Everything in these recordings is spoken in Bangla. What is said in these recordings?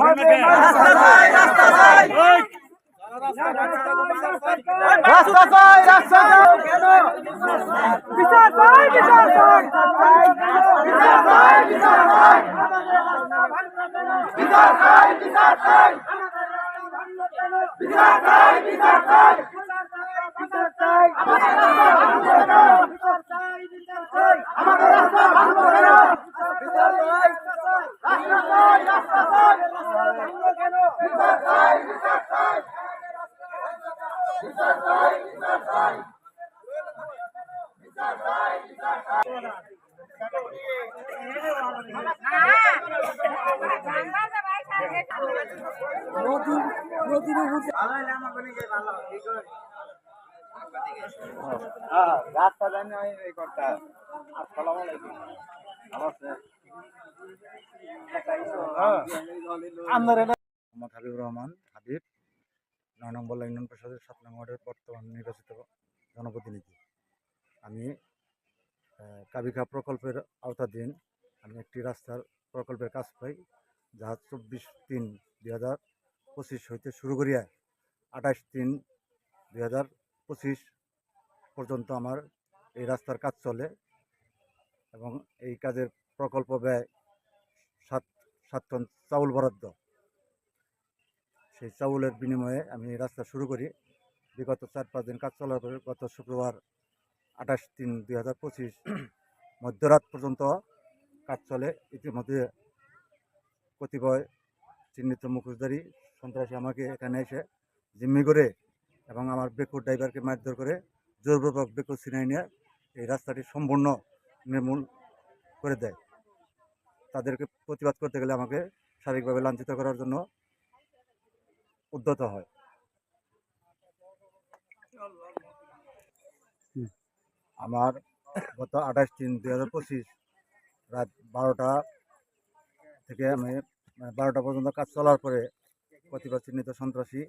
হবে রাস্তা চাই রাস্তা চাই রাস্তা চাই রাস্তা চাই বিচার চাই বিচার চাই। বিচার চাই বিচার চাই বিচার চাই বিচার চাই বিচার চাই বিচার চাই বিচার চাই আমাদের রাস্তা ভাঙবো কেন আমাদের রাস্তা ভাঙবো কেন বিচার চাই রাস্তা চাই রাস্তা চাই বিচার চাই বিচার চাই বিচার চাই বিচার চাই রাস্তা জানি এই করতে আসসালামু আলাইকুম নমস্তে মোহাম্মদ হাবিবুর রহমান, হাবিব, নয় নম্বর ইউনিয়ন পরিষদের সাত নং ওয়ার্ডের বর্তমান নির্বাচিত জনপ্রতিনিধি। আমি কাবিকা প্রকল্পের আওতাধীন আমি একটি রাস্তার প্রকল্পের কাজ পাই, যা চব্বিশ তিন দুই হাজার পঁচিশ হইতে শুরু করিয়া আঠাশ তিন দুই হাজার পঁচিশ পর্যন্ত আমার এই রাস্তার কাজ চলে এবং এই কাজের প্রকল্প ব্যয় সাত সাত টন চাউল বরাদ্দ। সেই চাউলের বিনিময়ে আমি রাস্তা শুরু করি। বিগত চার পাঁচ দিন কাজ চলার পরে গত শুক্রবার আঠাশ তিন দুই হাজার পঁচিশ মধ্যরাত পর্যন্ত কাজ চলে। ইতিমধ্যে কতিপয় চিহ্নিত মুখোশধারী সন্ত্রাসী আমাকে এখানে এসে জিম্মি করে এবং আমার বেকুর ড্রাইভারকে মারধর করে জোরপূর্বক বেকুর ছিনাই নিয়ে এই রাস্তাটি সম্পূর্ণ নির্মূল করে দেয়। তাদেরকে প্রতিবাদ করতে গেলে আমাকে শারীরিকভাবে লাঞ্ছিত করার জন্য উদ্যত হয়। আমার গত আঠাশ তিন দুই হাজার পঁচিশ রাত বারোটা থেকে আমি মানে বারোটা পর্যন্ত কাজ চলার পরে কতিপয় চিহ্নিত সন্ত্রাসী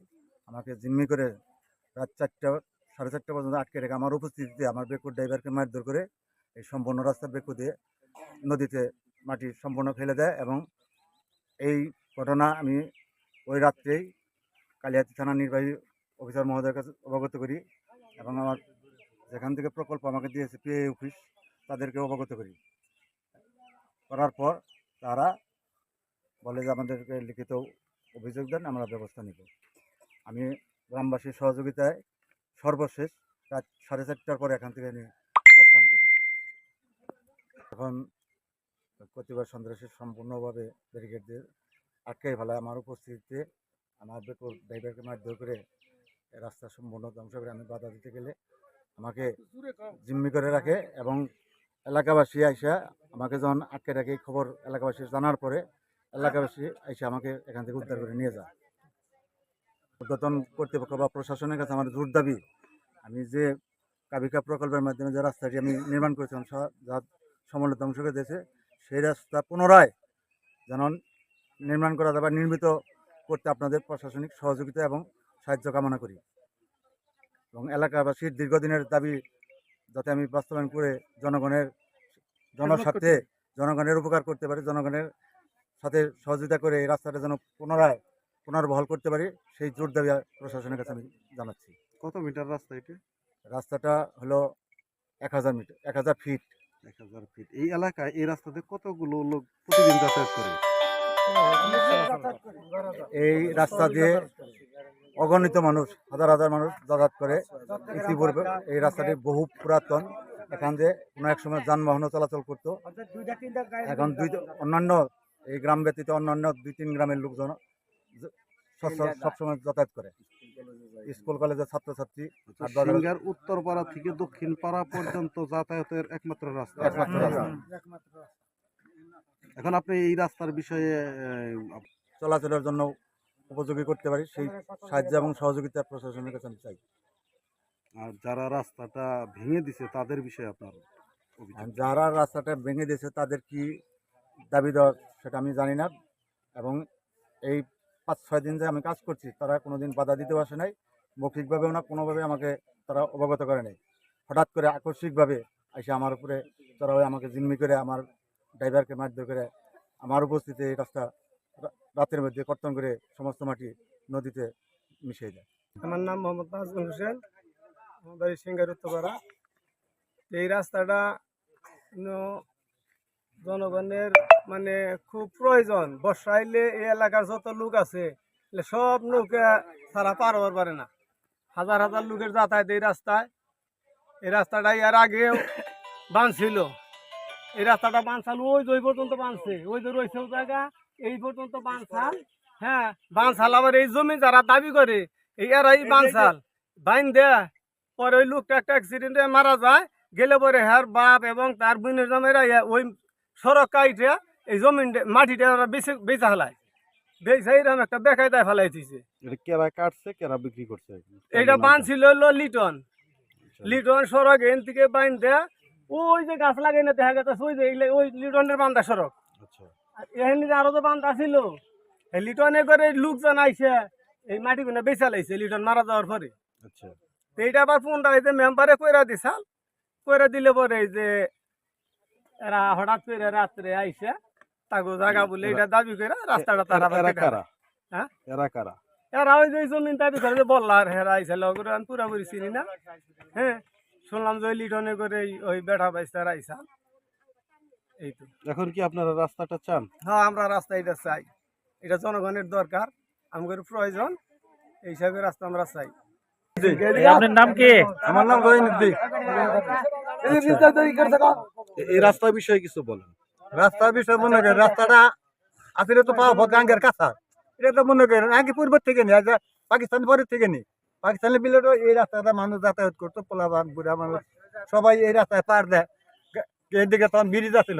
আমাকে জিম্মি করে রাত চারটা সাড়ে চারটা পর্যন্ত আটকে রেখে আমার উপস্থিতিতে আমার বেকুর ড্রাইভারকে মারধর করে এই সম্পূর্ণ রাস্তা বেকু দিয়ে নদীতে মাটি সম্পূর্ণ ফেলে দেয় এবং এই ঘটনা আমি ওই রাত্রেই কালিয়াতি থানা নির্বাহী অফিসার মহোদয়ের কাছে অবগত করি এবং আমার যেখান থেকে প্রকল্প আমাকে দিয়েছে পিএ অফিস তাদেরকে অবগত করি। করার পর তারা বলে যে আমাদেরকে লিখিত অভিযোগ দেন, আমরা ব্যবস্থা নিব। আমি গ্রামবাসীর সহযোগিতায় সর্বশেষ রাত সাড়ে চারটার পরে এখান থেকে আমি প্রস্থান করি। এখন প্রতিবার সন্ত্রাসী সম্পূর্ণভাবে ব্যারিকেড দিয়ে আটকে ফেলায়। আমার উপস্থিতিতে আমার ড্রাইভারকে মারধর করে রাস্তা সম্পূর্ণ ধ্বংস করে আমি বাধা দিতে গেলে আমাকে জিম্মি করে রাখে এবং এলাকাবাসী আইসা আমাকে যখন আটকে রাখে খবর এলাকাবাসী জানার পরে এলাকাবাসী এসে আমাকে এখান থেকে উদ্ধার করে নিয়ে যায়। উদ্বোধন কর্তৃপক্ষ বা প্রশাসনের কাছে আমার জোর দাবি, আমি যে কাবিকা প্রকল্পের মাধ্যমে যে রাস্তাটি আমি নির্মাণ করেছিলাম যা সমল ধ্বংস করে দিয়েছে, সেই রাস্তা পুনরায় যেন নির্মাণ করা যায় বা নির্মিত করতে আপনাদের প্রশাসনিক সহযোগিতা এবং সাহায্য কামনা করি। এবং এলাকাবাসীর দীর্ঘদিনের দাবি যাতে আমি বাস্তবায়ন করে জনগণের জনস্বার্থে জনগণের উপকার করতে পারি জনগণের সাথে সহযোগিতা করে এই রাস্তাটা যেন পুনরায় পুনর্বহাল করতে পারি সেই জোর দাবি প্রশাসনের কাছে আমি জানাচ্ছি। কত মিটার রাস্তা এটা? রাস্তাটা হলো এক হাজার মিটার এক হাজার ফিট। এক হাজার ফিট। এই এলাকায় এই রাস্তাতে কতগুলো লোক প্রতিদিন যাতায়াত করে? এই রাস্তা দিয়ে অগণিত মানুষ হাজার হাজার মানুষ যাতায়াত করে ইতিপূর্বে। এই রাস্তাটি বহু পুরাতন। এখান দিয়ে কোনো এক সময় যানবাহনও চলাচল করতো। এখন দুই অন্যান্য এই গ্রাম ব্যতীত অন্যান্য দুই তিন গ্রামের লোকজন সবসময় যাতায়াত করে। স্কুল কলেজের ছাত্রছাত্রী সিঙ্গার উত্তর পাড়া থেকে দক্ষিণ পাড়া পর্যন্ত যাতায়াতের একমাত্র রাস্তা। একমাত্র রাস্তা। এখন আপনি এই রাস্তার বিষয়ে চলাচলের জন্য উপযোগী করতে পারি সেই সাহায্য এবং সহযোগিতা প্রশাসনের কাছে আমি চাই। আর যারা রাস্তাটা ভেঙে দিছে তাদের বিষয়ে আপনার যারা রাস্তাটা ভেঙে দিয়েছে তাদের কি দাবি দেওয়ার সেটা আমি জানি না এবং এই পাঁচ ছয় দিন যে আমি কাজ করছি তারা কোনো দিন বাধা দিতেও আসে নাই মৌখিকভাবেও না কোনোভাবে আমাকে তারা অবগত করে নাই। হঠাৎ করে আকস্মিকভাবে এসে আমার উপরে তারা ওই আমাকে জিম্মি করে আমার ড্রাইভারকে মারধর করে আমার উপস্থিতি এই রাস্তা রাতের মধ্যে কর্তন করে সমস্ত মাটি নদীতে মিশিয়ে দেয়। আমার নাম মোহাম্মদ নাজমুল হোসেন বাড়ি সিঙ্গার উত্তরপাড়া। এই রাস্তাটা জনগণের মানে খুব প্রয়োজন। বর্ষা আইলে এই এলাকার যত লোক আছে, এলে সব নৌকা ছাড়া পার হবার পারে না। হাজার হাজার লোকের যাতায়াত এই রাস্তায়। এই রাস্তাটা এর আগেও বাঁধছিল এই রাস্তাটা বাঁধছাল ওই ওই পর্যন্ত বাঁধছে ওই যে রয়েছে জায়গা এই পর্যন্ত বাঁধছাল হ্যাঁ বাঁধছাল আবার এই জমি যারা দাবি করে এই আর এই বাঁধছাল বাইন দেয় পরে ওই লোকটা একটা অ্যাক্সিডেন্টে মারা যায় গেলে পরে হ্যার বাপ এবং তার বোনের জমেরা ওই সড়ক কাইটে এই জমিন মাটিটা ওরা বেঁচে বেচা ফেলায়। বেচা এরকম একটা দেয় ফেলাই দিছে এটা কেরা কাটছে কেরা বিক্রি করছে? এইটা বাঁধছিল হলো লিটন। আচ্ছা। লিটন সড়ক এন থেকে বাইন দেয় ওই যে গাছ লাগাই না দেখা গেছে ওই যে ওই লিটনের বান্দা সড়ক। আচ্ছা। এখানে আরও তো বান্ধা ছিল এই লিটনে করে লোকজন আইসে এই মাটিগুলো বেচা লাইছে লিটন মারা যাওয়ার পরে। আচ্ছা। এইটা আবার ফোনটা এই যে মেম্বারে কইরা দিছাল কইরা দিলে পরে এই যে এরা হঠাৎ করে রাত্রে আইসে তাগো জায়গা বলে এটা দাবি করে রাস্তাটা তারা হ্যাঁ? এরা কারা? এরা ওই যে জমিন দাবি করে যে বললার হেরা আইসে লগরে পুরাপুরি চিনি না। হ্যাঁ? শুনলাম যে ওই লিটনে করে এই- ওই বেটা বাইস্তার আইসা। এই তো। এখন কি আপনারা রাস্তাটা চান? হ্যাঁ আমরা রাস্তা এটা চাই। এটা জনগণের দরকার আমাদের প্রয়োজন এই হিসাবে রাস্তা আমরা চাই। আপনার নাম কি? আমার নাম রহিনুদ্দিন এই রাস্তার বিষয়ে কিছু বলেন। রাস্তার বিষয়ে মনে করেন রাস্তাটা আসলে তো পাওয়া ভোট গাঙ্গের কাছা এটা তো মনে করেন আগে পূর্ব থেকে নেই পাকিস্তান পরের থেকে নেই। পাকিস্তানের বিলেরও এই রাস্তাটা মানুষ যাতায়াত করতো পোলাবান বুড়া মানুষ, সবাই এই রাস্তায় পার দেয়। এদিকে তখন ব্রিজ আছিল।